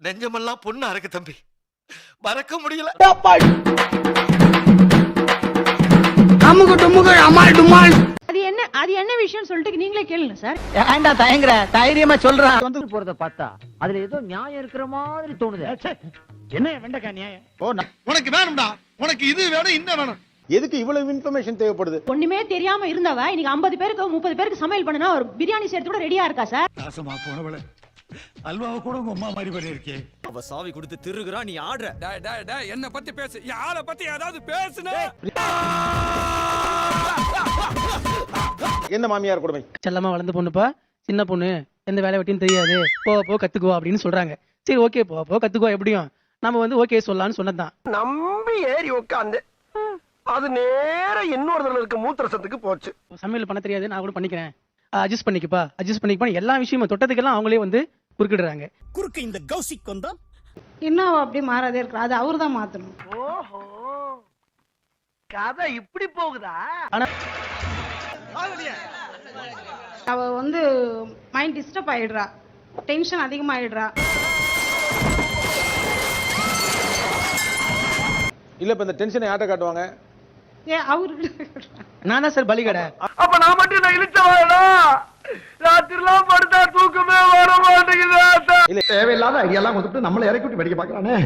நெஞ்சமெல்லாம் பொண்ணு அறக்கு தம்பி. மறக்க முடியல. அது என்ன அது என்ன விஷயம் சொல்லிட்டு நீங்களே கேளுங்க சார் தயங்குற? தைரியமா சொல்றான் வந்து போறத பார்த்தா அதுல ஏதோ நியாயம் இருக்கிற மாதிரி தோணுது. என்ன வெண்டக்கா நியாயம்? உனக்கு வேணும்டா. உனக்கு இது வேணும் இன்னும் வேணும். எதுக்கு இவ்வளவு இன்ஃபர்மேஷன் தேவைப்படுது? ஒண்ணுமே தெரியாம இருந்தவ இன்னைக்கு 50 பேருக்கு முப்பது பேருக்கு சமையல் பண்ணனா ஒரு பிரியாணி சேர்த்து கூட ரெடியா இருக்கா சார் நாசமா போனவள. அல்வாவை கூட உங்க அம்மா மாதிரி பண்ணிருக்கே அவ சாவி கொடுத்து திருகுறா நீ ஆடுற. என்ன பத்தி பேசு. யார பத்தி ஏதாவது பேசுன? என்ன மாமியார் கொடுமை? செல்லமா வளர்ந்த பொண்ணுப்பா. சின்ன பொண்ணு. எந்த வேலை வெட்டின்னு தெரியாது. போ போ கத்துக்கோ அப்படின்னு சொல்றாங்க. சரி ஓகே போ போ கத்துக்கோ எப்படியும். நம்ம வந்து ஓகே சொல்லலாம்னு சொன்னதுதான். நம்பி ஏறி உட்காந்து அது நேர இன்னொருத்தர் இருக்க மூத்திரசத்துக்கு போச்சு. சமையல் பண்ண தெரியாது நான் கூட பண்ணிக்கிறேன். அட்ஜஸ்ட் பண்ணிக்கப்பா. அட்ஜஸ்ட் பண்ணிக்கப்பா. எல்லா விஷயமும் தொட்டதுக்கெல்லாம் அவங்களே வந்து குறுக்கிடுறாங்க. குறுக்கு இந்த கௌசிக் வந்தா இன்னும் அப்படி மாறாதே இருக்கிற அது அவர் தான் மாத்தணும். ஓஹோ. கதை இப்படி போகுதா? அவ வந்து மைண்ட் டிஸ்டர்ப் ஆயிடுறா. டென்ஷன் அதிகமாயிடுறா. இல்ல இப்ப இந்த டென்ஷனை யார்ட்ட காட்டுவாங்க? ஏ அவருக்கு நான் தான் சார் பலிகடை. அப்ப நான் மட்டும் நான் இழுச்சவாடா ராத்திரிலாம் படுத்தா தூக்கமே வர மாட்டேங்குது தேவையில்லாத ஐடியாலாம் கொடுத்துட்டு நம்மள இறக்கி விட்டு படிக்க பாக்குறானே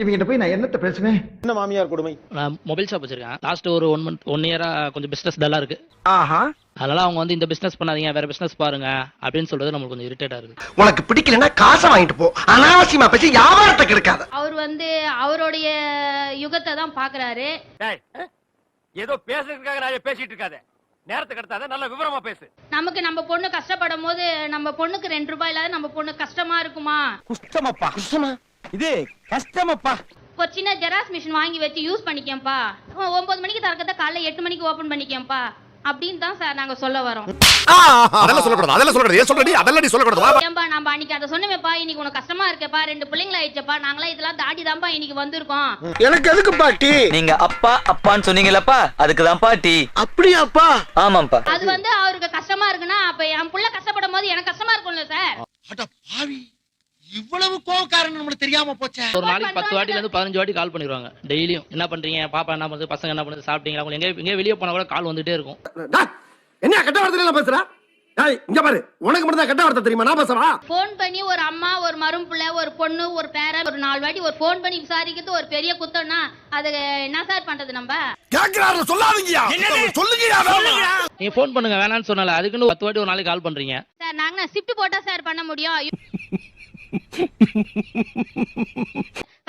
இவங்கிட்ட போய் நான் என்னத்த பேசுவேன்? என்ன மாமியார் கொடுமை? நான் மொபைல் ஷாப் வச்சிருக்கேன். லாஸ்ட் ஒரு ஒன் மந்த் ஒன் இயரா கொஞ்சம் பிசினஸ் டல்லா இருக்கு. ஆஹா. அதனால அவங்க வந்து இந்த பிசினஸ் பண்ணாதீங்க வேற பிசினஸ் பாருங்க அப்படின்னு சொல்றது நம்மளுக்கு கொஞ்சம் இரிட்டேட்டா இருக்கு. உனக்கு பிடிக்கலன்னா காசை வாங்கிட்டு போ. அனாவசியமா பேசி வியாபாரத்தை கெடுக்காத. அவர் வந்து அவருடைய யுகத்தை தான் பாக்குறாரு ஏதோ பேசுறதுக்காக நான் பேசிட்டு இருக்காத. நேரத்துக்கு கடத்தாத நல்ல விவரமா பேசு. நமக்கு நம்ம பொண்ணு கஷ்டப்படும் போது நம்ம பொண்ணுக்கு ரெண்டு ரூபாய் இல்லாத நம்ம பொண்ணு கஷ்டமா இருக்குமா? குஷ்டமப்பா. குஷ்டமா? இது கஷ்டமப்பா. ஒரு சின்ன ஜெராக்ஸ் மிஷின் வாங்கி வச்சு யூஸ் பண்ணிக்கேன்ப்பா. ஒன்பது மணிக்கு திறக்கிறத காலைல எட்டு மணிக்கு ஓபன் பண்ணிக்கேன்ப்பா. அப்படின்னு தான் சார் நாங்க சொல்ல வரோம். அதெல்லாம் சொல்லக்கூடாது அதெல்லாம் சொல்லக்கூடாது. ஏன் சொல்றடி? அதெல்லாம் நீ சொல்லக்கூடாது. ஏன்பா நம்ம அன்னைக்கு அதை சொன்னமேப்பா இன்னைக்கு உனக்கு கஷ்டமா இருக்கேப்பா ரெண்டு பிள்ளைங்கள ஆயிடுச்சப்பா நாங்களாம் இதெல்லாம் தாண்டி தான்ப்பா இன்னைக்கு வந்திருக்கோம். எனக்கு எதுக்கு பாட்டி நீங்க அப்பா அப்பான்னு சொன்னீங்களப்பா அதுக்கு தான் பாட்டி அப்படியாப்பா? ஆமாப்பா அது வந்து அவருக்கு கஷ்டமா இருக்குன்னா அப்ப என் புள்ள கஷ்டப்படும் போது எனக்கு கஷ்டமா இருக்கும்ல சார் அட பாவி. இவ்வளவு கோவக்காரன் நம்மளுக்கு தெரியாம போச்சே. ஒரு நாளைக்கு பத்து வாட்டில இருந்து பதினஞ்சு வாட்டி கால் பண்ணிடுவாங்க. டெய்லியும். என்ன பண்றீங்க? பாப்பா என்ன பண்ணுது? பசங்க என்ன பண்ணுது? சாப்பிட்டீங்களா? அவங்க எங்க எங்க வெளியே போனா கூட கால் வந்துட்டே இருக்கும். என்ன கட்ட வார்த்தை பேசுற? டேய் இங்க பாரு. உனக்கு மட்டும் தான் கட்ட வார்த்தை தெரியுமா? நான் பேசுறா ஃபோன் பண்ணி ஒரு அம்மா ஒரு மரும் பிள்ளை ஒரு பொண்ணு ஒரு பேரன் ஒரு நாலு வாட்டி ஒரு ஃபோன் பண்ணி விசாரிக்கிறது ஒரு பெரிய குத்தம்னா அது என்ன சார் பண்றது நம்ம? கேக்குறாரு சொல்லாதீங்கயா சொல்லுங்கயா நீங்க ஃபோன் பண்ணுங்க வேணாம்னு சொன்னல. அதுக்குன்னு பத்து வாட்டி ஒரு நாளைக்கு கால் பண்றீங்க. சார் நாங்க ஷிஃப்ட் போட்டா சார் பண்ண முடியும்.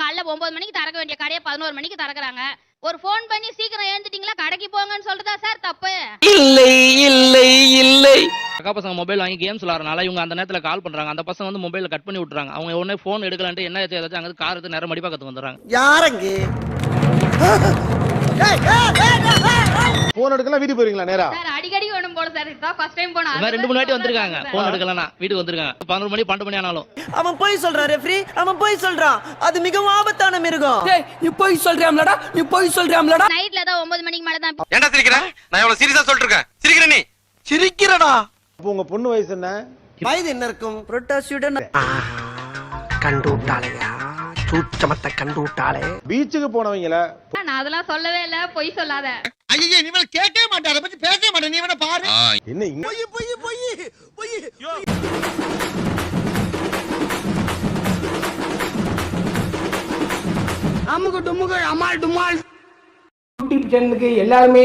காலைல ஒன்பது மணிக்கு திறக்க வேண்டிய கடையை பதினோரு மணிக்கு திறக்கறாங்க. ஒரு ஃபோன் பண்ணி சீக்கிரம் எழுந்துட்டீங்களா? கடைக்கு போங்கன்னு சொல்றதா சார்? தப்பு. இல்லை இல்லை இல்லை. அக்கா பசங்க மொபைல் வாங்கி கேம்ஸ் விளாட்றனால இவங்க அந்த நேரத்துல கால் பண்றாங்க. அந்த பசங்க வந்து மொபைல கட் பண்ணி விட்டுறாங்க. அவங்க உடனே ஃபோன் எடுக்கலான்ட்டு என்ன ஆச்சு ஏதாச்சும் அங்க கார் எடுத்து நேரம் மடிப்பாக்கத்து வந்துடுறாங்க. யாரங்க? போன் எடுக்கலாம் வீட்டுக்கு போயிருங்களா நேரா? சார் அடிக்கடி வேணும் போல சார். இதான் ஃபர்ஸ்ட் டைம் போனா. இவன் ரெண்டு மூணு வாட்டி வந்திருக்காங்க. ஃபோன் எடுக்கலனா வீட்டுக்கு வந்திருக்காங்க. பதினொரு மணி பன்னெண்டு மணி ஆனாலும். அவன் போய் சொல்றான் ரெஃப்ரி அவன் போய் சொல்றான். அது மிகவும் ஆபத்தான மிருகம். நீ போய் சொல்றியாம்லடா? நீ போய் சொல்றியாம்லடா? நைட்ல தான் ஒன்பது மணிக்கு மேல தான் ஏன்டா சிரிக்கிற? நான் எவ்வளவு சீரியஸா சொல்லிட்டு இருக்கேன் சிரிக்கிற நீ? சிரிக்கிறடா. அப்போ உங்க பொண்ணு வயசு என்ன? வயது என்ன இருக்கும்? புரோட்டாசியுடன் கண்டு விட்டாளையா சூச்சமத்தை கண்டு விட்டாளே பீச்சுக்கு போனவங்கள நான் அதெல்லாம் சொல்லவே இல்ல. பொய் சொல்லாத. ஐயே வேணா கேட்கவே மாட்டே அதை பத்தி பேசவே மாட்டே நீ வேணா பாரு. என்ன பொய் பொய் பொய் பொய். அமுகு டுமுகு அமால் டுமால். யூடியூப் சேனலுக்கு எல்லாருமே